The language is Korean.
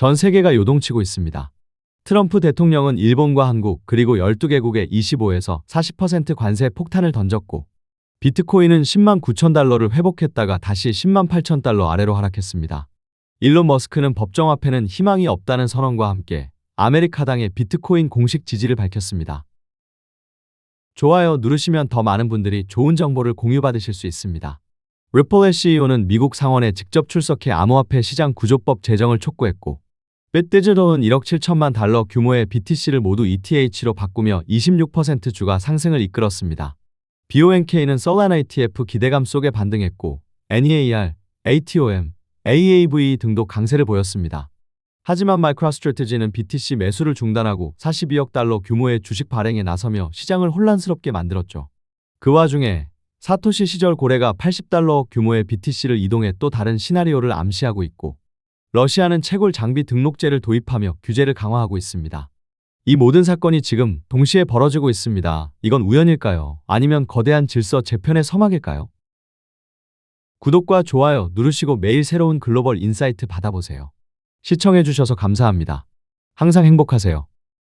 전 세계가 요동치고 있습니다. 트럼프 대통령은 일본과 한국 그리고 12개국에 25에서 40% 관세 폭탄을 던졌고 비트코인은 10만 9천 달러를 회복했다가 다시 10만 8천 달러 아래로 하락했습니다. 일론 머스크는 법정 앞에는 희망이 없다는 선언과 함께 아메리카당의 비트코인 공식 지지를 밝혔습니다. 좋아요 누르시면 더 많은 분들이 좋은 정보를 공유받으실 수 있습니다. 리플의 CEO는 미국 상원에 직접 출석해 암호화폐 시장 구조법 제정을 촉구했고 빗디지털은 1억 7천만 달러 규모의 BTC를 모두 ETH로 바꾸며 26% 주가 상승을 이끌었습니다. BONK는 솔라나 ETF 기대감 속에 반등했고 NEAR, ATOM, AAV 등도 강세를 보였습니다. 하지만 마이크로스트래티지는 BTC 매수를 중단하고 42억 달러 규모의 주식 발행에 나서며 시장을 혼란스럽게 만들었죠. 그 와중에 사토시 시절 고래가 80달러 규모의 BTC를 이동해 또 다른 시나리오를 암시하고 있고 러시아는 채굴 장비 등록제를 도입하며 규제를 강화하고 있습니다. 이 모든 사건이 지금 동시에 벌어지고 있습니다. 이건 우연일까요? 아니면 거대한 질서 재편의 서막일까요? 구독과 좋아요 누르시고 매일 새로운 글로벌 인사이트 받아보세요. 시청해주셔서 감사합니다. 항상 행복하세요.